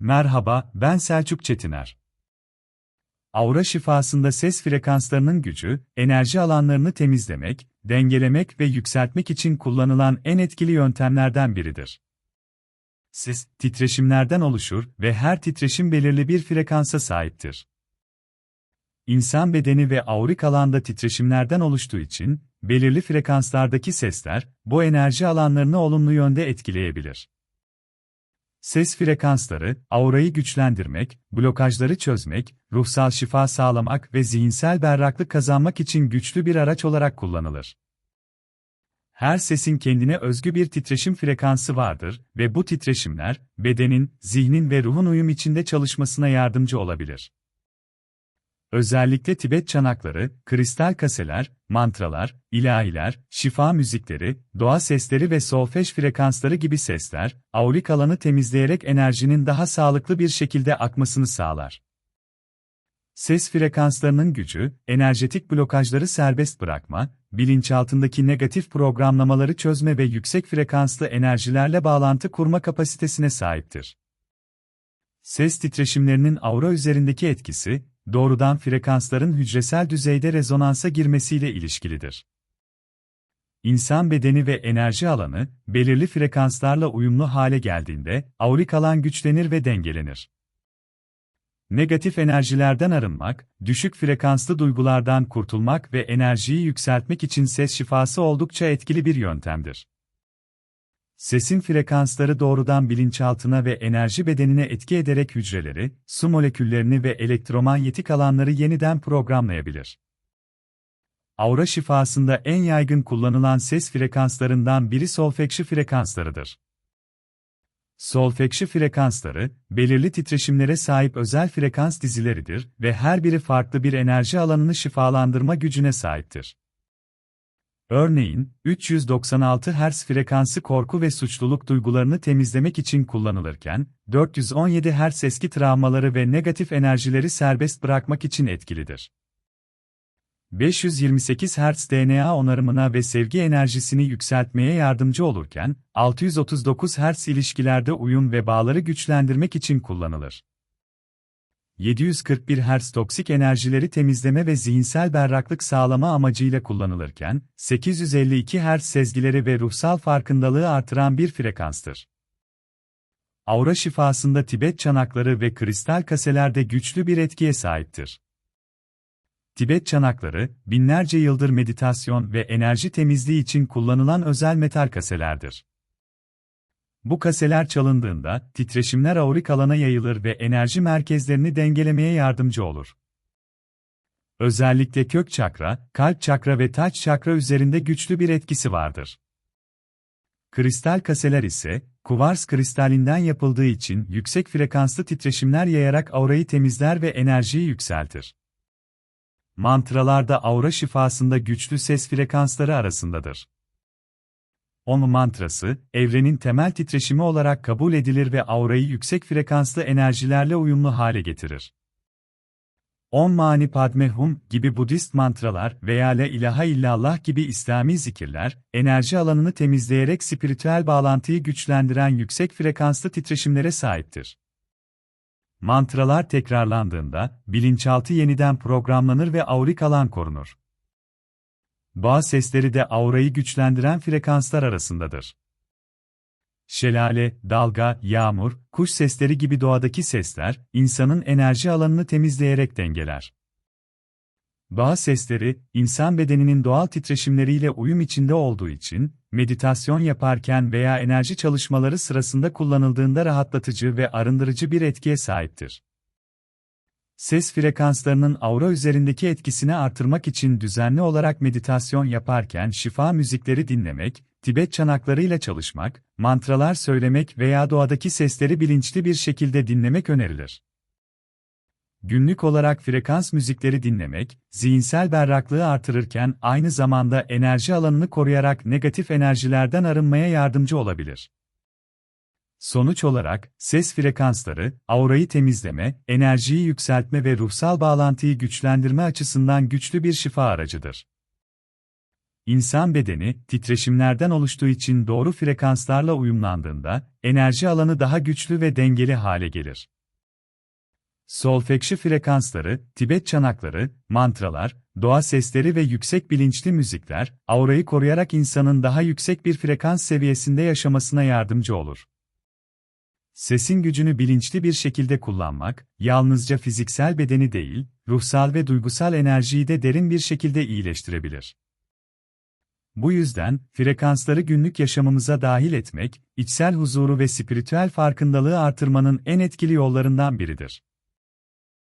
Merhaba, ben Selçuk Çetiner. Aura şifasında ses frekanslarının gücü, enerji alanlarını temizlemek, dengelemek ve yükseltmek için kullanılan en etkili yöntemlerden biridir. Ses, titreşimlerden oluşur ve her titreşim belirli bir frekansa sahiptir. İnsan bedeni ve aurik alanda titreşimlerden oluştuğu için, belirli frekanslardaki sesler, bu enerji alanlarını olumlu yönde etkileyebilir. Ses frekansları, aurayı güçlendirmek, blokajları çözmek, ruhsal şifa sağlamak ve zihinsel berraklık kazanmak için güçlü bir araç olarak kullanılır. Her sesin kendine özgü bir titreşim frekansı vardır ve bu titreşimler, bedenin, zihnin ve ruhun uyum içinde çalışmasına yardımcı olabilir. Özellikle Tibet çanakları, kristal kaseler, mantralar, ilahiler, şifa müzikleri, doğa sesleri ve solfej frekansları gibi sesler, aurik alanı temizleyerek enerjinin daha sağlıklı bir şekilde akmasını sağlar. Ses frekanslarının gücü, enerjetik blokajları serbest bırakma, bilinçaltındaki negatif programlamaları çözme ve yüksek frekanslı enerjilerle bağlantı kurma kapasitesine sahiptir. Ses titreşimlerinin aura üzerindeki etkisi, doğrudan frekansların hücresel düzeyde rezonansa girmesiyle ilişkilidir. İnsan bedeni ve enerji alanı, belirli frekanslarla uyumlu hale geldiğinde, aurik alan güçlenir ve dengelenir. Negatif enerjilerden arınmak, düşük frekanslı duygulardan kurtulmak ve enerjiyi yükseltmek için ses şifası oldukça etkili bir yöntemdir. Sesin frekansları doğrudan bilinçaltına ve enerji bedenine etki ederek hücreleri, su moleküllerini ve elektromanyetik alanları yeniden programlayabilir. Aura şifasında en yaygın kullanılan ses frekanslarından biri solfekşi frekanslarıdır. Solfekşi frekansları, belirli titreşimlere sahip özel frekans dizileridir ve her biri farklı bir enerji alanını şifalandırma gücüne sahiptir. Örneğin, 396 Hz frekansı korku ve suçluluk duygularını temizlemek için kullanılırken, 417 Hz eski travmaları ve negatif enerjileri serbest bırakmak için etkilidir. 528 Hz DNA onarımına ve sevgi enerjisini yükseltmeye yardımcı olurken, 639 Hz ilişkilerde uyum ve bağları güçlendirmek için kullanılır. 741 Hz toksik enerjileri temizleme ve zihinsel berraklık sağlama amacıyla kullanılırken, 852 Hz sezgileri ve ruhsal farkındalığı artıran bir frekanstır. Aura şifasında Tibet çanakları ve kristal kaselerde güçlü bir etkiye sahiptir. Tibet çanakları, binlerce yıldır meditasyon ve enerji temizliği için kullanılan özel metal kaselerdir. Bu kaseler çalındığında, titreşimler aurik alana yayılır ve enerji merkezlerini dengelemeye yardımcı olur. Özellikle kök çakra, kalp çakra ve taç çakra üzerinde güçlü bir etkisi vardır. Kristal kaseler ise, kuvars kristalinden yapıldığı için yüksek frekanslı titreşimler yayarak aurayı temizler ve enerjiyi yükseltir. Mantralarda aura şifasında güçlü ses frekansları arasındadır. Om mantrası, evrenin temel titreşimi olarak kabul edilir ve aurayı yüksek frekanslı enerjilerle uyumlu hale getirir. Om Mani Padme Hum gibi Budist mantralar veya La ilahe illallah gibi İslami zikirler, enerji alanını temizleyerek spiritüel bağlantıyı güçlendiren yüksek frekanslı titreşimlere sahiptir. Mantralar tekrarlandığında, bilinçaltı yeniden programlanır ve aurik alan korunur. Bazı sesleri de aurayı güçlendiren frekanslar arasındadır. Şelale, dalga, yağmur, kuş sesleri gibi doğadaki sesler, insanın enerji alanını temizleyerek dengeler. Doğa sesleri, insan bedeninin doğal titreşimleriyle uyum içinde olduğu için, meditasyon yaparken veya enerji çalışmaları sırasında kullanıldığında rahatlatıcı ve arındırıcı bir etkiye sahiptir. Ses frekanslarının aura üzerindeki etkisini artırmak için düzenli olarak meditasyon yaparken şifa müzikleri dinlemek, Tibet çanaklarıyla çalışmak, mantralar söylemek veya doğadaki sesleri bilinçli bir şekilde dinlemek önerilir. Günlük olarak frekans müzikleri dinlemek, zihinsel berraklığı artırırken aynı zamanda enerji alanını koruyarak negatif enerjilerden arınmaya yardımcı olabilir. Sonuç olarak, ses frekansları, aurayı temizleme, enerjiyi yükseltme ve ruhsal bağlantıyı güçlendirme açısından güçlü bir şifa aracıdır. insan bedeni, titreşimlerden oluştuğu için doğru frekanslarla uyumlandığında, enerji alanı daha güçlü ve dengeli hale gelir. Solfekşi frekansları, Tibet çanakları, mantralar, doğa sesleri ve yüksek bilinçli müzikler, aurayı koruyarak insanın daha yüksek bir frekans seviyesinde yaşamasına yardımcı olur. Sesin gücünü bilinçli bir şekilde kullanmak, yalnızca fiziksel bedeni değil, ruhsal ve duygusal enerjiyi de derin bir şekilde iyileştirebilir. Bu yüzden, frekansları günlük yaşamımıza dahil etmek, içsel huzuru ve spiritüel farkındalığı artırmanın en etkili yollarından biridir.